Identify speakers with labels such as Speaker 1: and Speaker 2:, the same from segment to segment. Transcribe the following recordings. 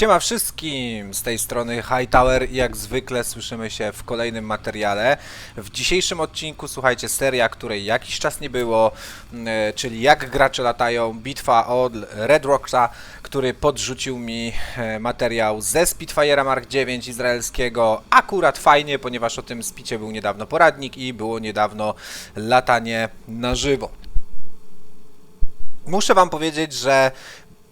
Speaker 1: Siema wszystkim, z tej strony Hightower i jak zwykle słyszymy się w kolejnym materiale. W dzisiejszym odcinku słuchajcie seria, której jakiś czas nie było, m, e, czyli jak gracze latają, bitwa od Red Rocksa, który podrzucił mi e, materiał ze Spitfire'a Mark IX izraelskiego. Akurat fajnie, ponieważ o tym spicie był niedawno poradnik i było niedawno latanie na żywo. Muszę wam powiedzieć, że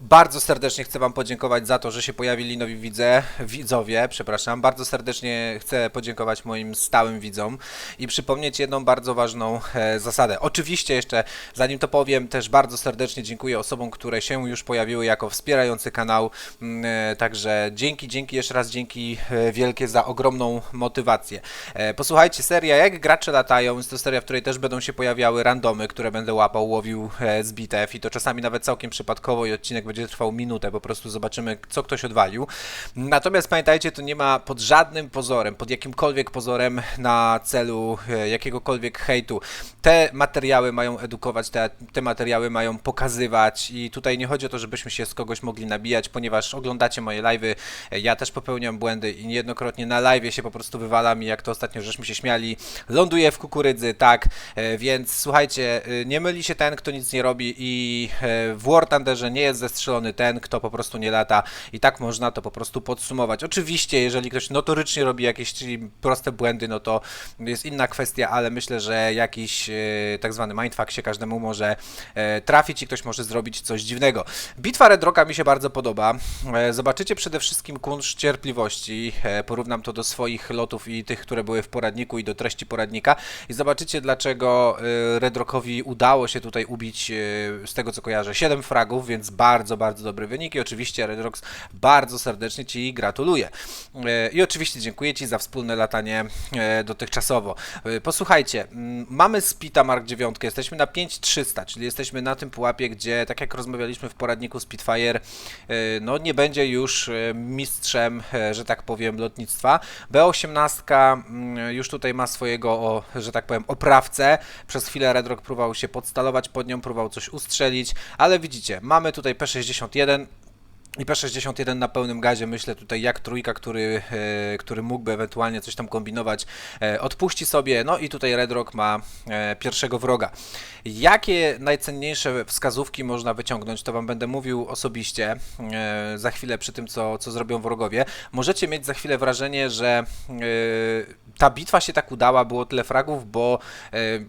Speaker 1: bardzo serdecznie chcę wam podziękować za to, że się pojawili nowi widze, widzowie, przepraszam. Bardzo serdecznie chcę podziękować moim stałym widzom i przypomnieć jedną bardzo ważną e, zasadę. Oczywiście jeszcze, zanim to powiem, też bardzo serdecznie dziękuję osobom, które się już pojawiły jako wspierający kanał. Mm, e, Także dzięki, dzięki, jeszcze raz dzięki e, wielkie za ogromną motywację. E, Posłuchajcie, seria Jak gracze latają, jest to seria, w której też będą się pojawiały randomy, które będę łapał, łowił e, z bitew i to czasami nawet całkiem przypadkowo i odcinek będzie trwał minutę, po prostu zobaczymy, co ktoś odwalił. Natomiast pamiętajcie, to nie ma pod żadnym pozorem, pod jakimkolwiek pozorem na celu e, jakiegokolwiek hejtu. Te materiały mają edukować, te, te materiały mają pokazywać i tutaj nie chodzi o to, żebyśmy się z kogoś mogli nabijać, ponieważ oglądacie moje live'y, e, ja też popełniam błędy i niejednokrotnie na live'ie się po prostu wywalam i jak to ostatnio żeśmy się śmiali, ląduję w kukurydzy, tak, e, więc słuchajcie, nie myli się ten, kto nic nie robi i w War Thunderze nie jest zestrzelony ten, kto po prostu nie lata i tak można to po prostu podsumować. Oczywiście, jeżeli ktoś notorycznie robi jakieś czyli proste błędy, no to jest inna kwestia, ale myślę, że jakiś e, tak zwany mindfuck się każdemu może e, trafić i ktoś może zrobić coś dziwnego. Bitwa Red Rocka mi się bardzo podoba. E, zobaczycie przede wszystkim kunszt cierpliwości. Porównam to do swoich lotów i tych, które były w poradniku i do treści poradnika i zobaczycie dlaczego Red Rockowi udało się tutaj ubić z tego co kojarzę 7 fragów, więc bardzo, bardzo dobry wynik i oczywiście Red Rocks bardzo serdecznie Ci gratuluję. E, I oczywiście dziękuję Ci za wspólne latanie e, dotychczasowo. E, Posłuchajcie, mamy Spita Mark 9, jesteśmy na 5300, czyli jesteśmy na tym pułapie, gdzie tak jak rozmawialiśmy w poradniku Spitfire, no nie będzie już mistrzem, że tak powiem, lotnictwa. B18 mm, już tutaj ma swojego, że tak powiem, oprawcę. Przez chwilę Red Rock próbował się podstalować pod nią, próbował coś ustrzelić, ale widzicie, mamy tutaj P61, i P61 na pełnym gazie, myślę tutaj jak trójka, który, e, który mógłby ewentualnie coś tam kombinować, e, odpuści sobie, no i tutaj Red Rock ma e, pierwszego wroga. Jakie najcenniejsze wskazówki można wyciągnąć, to Wam będę mówił osobiście za chwilę przy tym, co, co zrobią wrogowie. Możecie mieć za chwilę wrażenie, że ta bitwa się tak udała, było tyle fragów, bo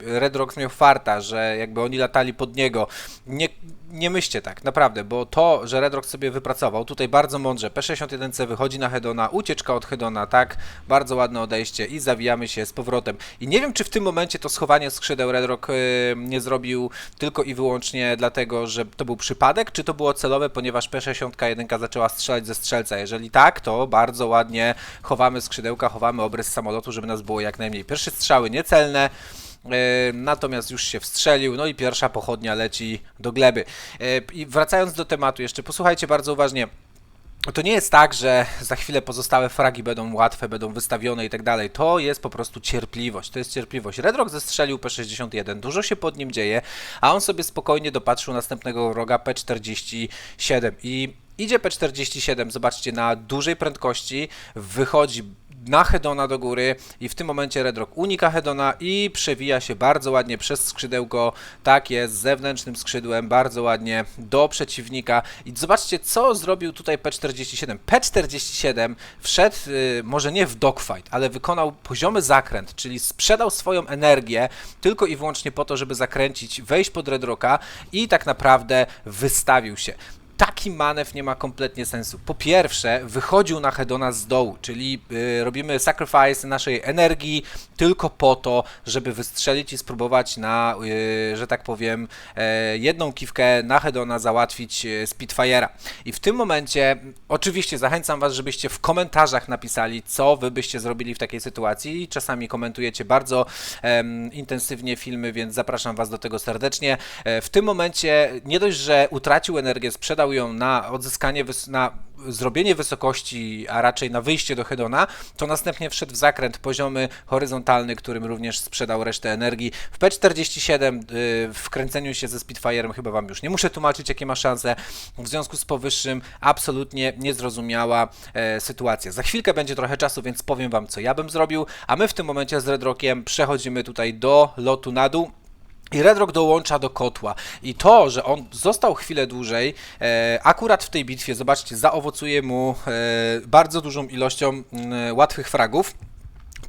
Speaker 1: Red Rock miał farta, że jakby oni latali pod niego. Nie, nie myślcie tak, naprawdę, bo to, że Red Rock sobie wypracował, tutaj bardzo mądrze, P61C wychodzi na Hedona, ucieczka od Hedona, tak, bardzo ładne odejście i zawijamy się z powrotem. I nie wiem, czy w tym momencie to schowanie skrzydeł Red Rock y, nie zrobił tylko i wyłącznie dlatego, że to był przypadek, czy to było celowe, ponieważ P61 zaczęła strzelać ze strzelca. Jeżeli tak, to bardzo ładnie chowamy skrzydełka, chowamy obrys samolotu, żeby nas było jak najmniej. Pierwsze strzały niecelne, Natomiast już się wstrzelił, no i pierwsza pochodnia leci do gleby. E, I wracając do tematu, jeszcze posłuchajcie bardzo uważnie. To nie jest tak, że za chwilę pozostałe fragi będą łatwe, będą wystawione i tak dalej. To jest po prostu cierpliwość. To jest cierpliwość. Red Rock zestrzelił P61, dużo się pod nim dzieje, a on sobie spokojnie dopatrzył następnego wroga P47 i idzie P47, zobaczcie, na dużej prędkości, wychodzi na Hedona do góry i w tym momencie Red Rock unika Hedona i przewija się bardzo ładnie przez skrzydełko, tak jest, zewnętrznym skrzydłem, bardzo ładnie do przeciwnika i zobaczcie co zrobił tutaj P47. P47 wszedł, y, może nie w dogfight, ale wykonał poziomy zakręt, czyli sprzedał swoją energię tylko i wyłącznie po to, żeby zakręcić, wejść pod Red Rocka i tak naprawdę wystawił się taki manewr nie ma kompletnie sensu. Po pierwsze, wychodził na Hedona z dołu, czyli y, robimy sacrifice naszej energii tylko po to, żeby wystrzelić i spróbować na, y, że tak powiem, e, jedną kiwkę na Hedona załatwić y, Spitfire'a. I w tym momencie, oczywiście zachęcam Was, żebyście w komentarzach napisali, co Wy byście zrobili w takiej sytuacji. Czasami komentujecie bardzo intensywnie filmy, więc zapraszam Was do tego serdecznie. E, w tym momencie nie dość, że utracił energię, sprzedał ją decydują na odzyskanie, na zrobienie wysokości, a raczej na wyjście do Hedona, to następnie wszedł w zakręt poziomy horyzontalny, którym również sprzedał resztę energii. W P47 y, w kręceniu się ze Spitfire'em chyba Wam już nie muszę tłumaczyć, jakie ma szanse. W związku z powyższym absolutnie niezrozumiała e, sytuacja. Za chwilkę będzie trochę czasu, więc powiem Wam, co ja bym zrobił, a my w tym momencie z Red Rockiem przechodzimy tutaj do lotu na dół. I Red Rock dołącza do kotła. I to, że on został chwilę dłużej, e, akurat w tej bitwie, zobaczcie, zaowocuje mu e, bardzo dużą ilością mm, łatwych fragów.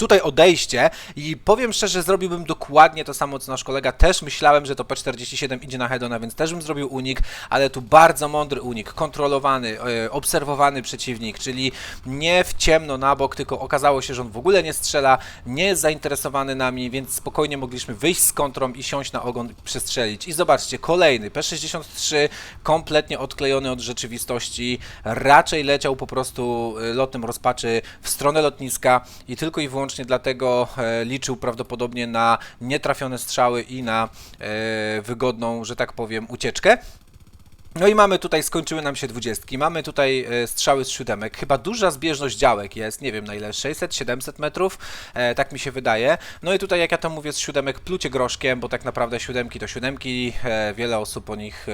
Speaker 1: Tutaj odejście i powiem szczerze, zrobiłbym dokładnie to samo co nasz kolega. Też myślałem, że to P47 idzie na Hedona, więc też bym zrobił unik, ale tu bardzo mądry unik, kontrolowany, e, obserwowany przeciwnik, czyli nie w ciemno na bok, tylko okazało się, że on w ogóle nie strzela, nie jest zainteresowany nami, więc spokojnie mogliśmy wyjść z kontrą i siąść na ogon przestrzelić. I zobaczcie, kolejny P63 kompletnie odklejony od rzeczywistości, raczej leciał po prostu e, lotem rozpaczy w stronę lotniska i tylko i wyłącznie dlatego e, liczył prawdopodobnie na nietrafione strzały i na e, wygodną, że tak powiem, ucieczkę. No i mamy tutaj, skończyły nam się dwudziestki, mamy tutaj e, strzały z siódemek, chyba duża zbieżność działek jest, nie wiem na ile, 600-700 metrów, e, tak mi się wydaje. No i tutaj jak ja to mówię z siódemek, plucie groszkiem, bo tak naprawdę siódemki to siódemki, e, wiele osób o nich e,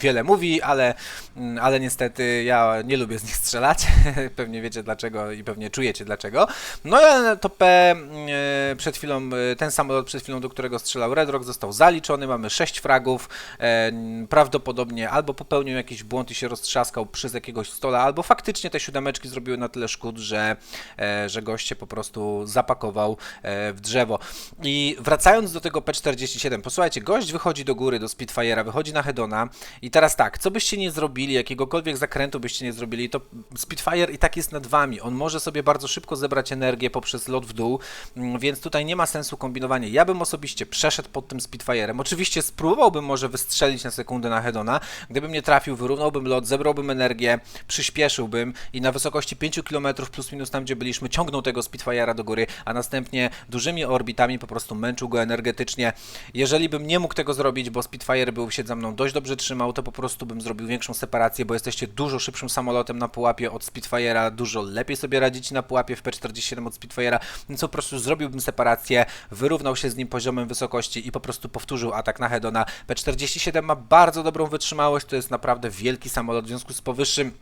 Speaker 1: wiele mówi, ale, mm, ale niestety ja nie lubię z nich strzelać, pewnie wiecie dlaczego i pewnie czujecie dlaczego. No ale to P e, przed chwilą, e, ten samolot przed chwilą, do którego strzelał Red Rock został zaliczony, mamy 6 fragów, e, prawdopodobnie albo popełnił jakiś błąd i się roztrzaskał przez jakiegoś stola, albo faktycznie te siódemeczki zrobiły na tyle szkód, że, e, że gość się po prostu zapakował e, w drzewo. I wracając do tego P47, posłuchajcie, gość wychodzi do góry, do Spitfire'a, wychodzi na Hedona i teraz tak, co byście nie zrobili, jakiegokolwiek zakrętu byście nie zrobili, to Spitfire i tak jest nad wami. On może sobie bardzo szybko zebrać energię poprzez lot w dół, mm, więc tutaj nie ma sensu kombinowania. Ja bym osobiście przeszedł pod tym Spitfire'em. Oczywiście spróbowałbym może wystrzelić na sekundę na Hedona, Gdybym nie trafił, wyrównałbym lot, zebrałbym energię, przyspieszyłbym i na wysokości 5 km plus minus tam, gdzie byliśmy, ciągnął tego Spitfire'a do góry, a następnie dużymi orbitami po prostu męczył go energetycznie. Jeżeli bym nie mógł tego zrobić, bo Spitfire był się za mną dość dobrze trzymał, to po prostu bym zrobił większą separację, bo jesteście dużo szybszym samolotem na pułapie od Spitfire'a, dużo lepiej sobie radzicie na pułapie w P47 od Spitfire'a, więc po prostu zrobiłbym separację, wyrównał się z nim poziomem wysokości i po prostu powtórzył atak na Hedona. P47 ma bardzo dobrą wytrzymałość, to jest naprawdę wielki samolot, w związku z powyższym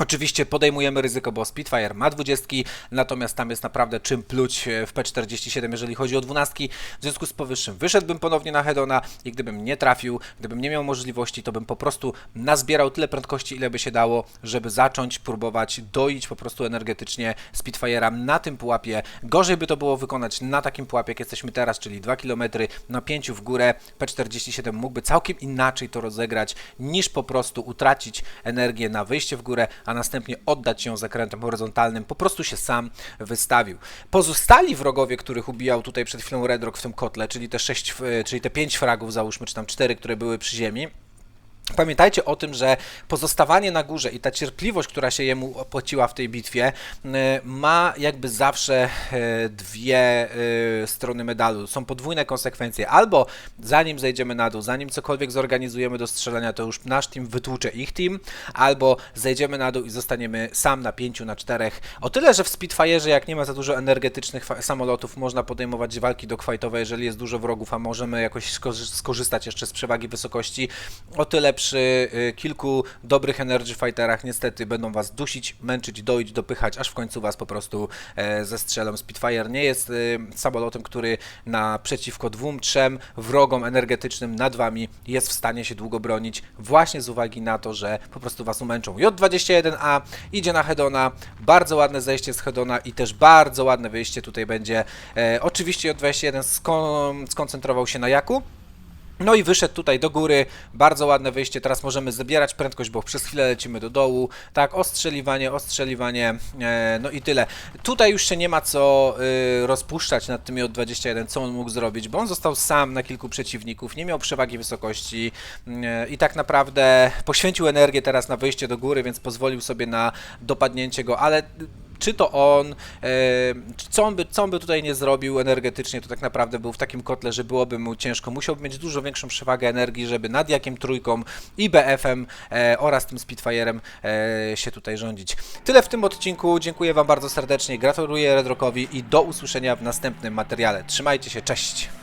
Speaker 1: Oczywiście podejmujemy ryzyko, bo Spitfire ma 20, natomiast tam jest naprawdę czym pluć e, w P47, jeżeli chodzi o 12. W związku z powyższym wyszedłbym ponownie na Hedona i gdybym nie trafił, gdybym nie miał możliwości, to bym po prostu nazbierał tyle prędkości, ile by się dało, żeby zacząć próbować doić po prostu energetycznie Spitfire'a na tym pułapie. Gorzej by to było wykonać na takim pułapie, jak jesteśmy teraz, czyli 2 km na 5 w górę. P47 mógłby całkiem inaczej to rozegrać, niż po prostu utracić energię na wyjście w górę, a następnie oddać ją zakrętem horyzontalnym, po prostu się sam wystawił. Pozostali wrogowie, których ubijał tutaj przed chwilą Red Rock w tym kotle, czyli te 6, czyli te 5 fragów, załóżmy, czy tam 4, które były przy ziemi, Pamiętajcie o tym, że pozostawanie na górze i ta cierpliwość, która się jemu opłaciła w tej bitwie, y, ma jakby zawsze y, dwie y, strony medalu. Są podwójne konsekwencje. Albo zanim zejdziemy na dół, zanim cokolwiek zorganizujemy do strzelania, to już nasz team wytłucze ich team, albo zejdziemy na dół i zostaniemy sam na pięciu, na czterech. O tyle, że w Spitfire'ze, jak nie ma za dużo energetycznych samolotów, można podejmować walki dogfightowe, jeżeli jest dużo wrogów, a możemy jakoś skorzystać jeszcze z przewagi wysokości. O tyle przy y, kilku dobrych Energy Fighterach niestety będą was dusić, męczyć, doić, dopychać, aż w końcu was po prostu e, zestrzelą. Spitfire nie jest y, samolotem, który naprzeciwko dwóm, trzem wrogom energetycznym nad wami jest w stanie się długo bronić, właśnie z uwagi na to, że po prostu was umęczą. J21A idzie na Hedona, bardzo ładne zejście z Hedona i też bardzo ładne wyjście tutaj będzie. E, oczywiście J21 skon skoncentrował się na Jaku, no i wyszedł tutaj do góry, bardzo ładne wyjście, teraz możemy zabierać prędkość, bo przez chwilę lecimy do dołu, tak, ostrzeliwanie, ostrzeliwanie, e, no i tyle. Tutaj już się nie ma co y, rozpuszczać nad tymi od 21, co on mógł zrobić, bo on został sam na kilku przeciwników, nie miał przewagi wysokości y, i tak naprawdę poświęcił energię teraz na wyjście do góry, więc pozwolił sobie na dopadnięcie go, ale czy to on, e, co on, by, co on by tutaj nie zrobił energetycznie, to tak naprawdę był w takim kotle, że byłoby mu ciężko. Musiałby mieć dużo większą przewagę energii, żeby nad jakim trójką i BF-em e, oraz tym Spitfire'em e, się tutaj rządzić. Tyle w tym odcinku. Dziękuję Wam bardzo serdecznie. Gratuluję Redrockowi i do usłyszenia w następnym materiale. Trzymajcie się, cześć!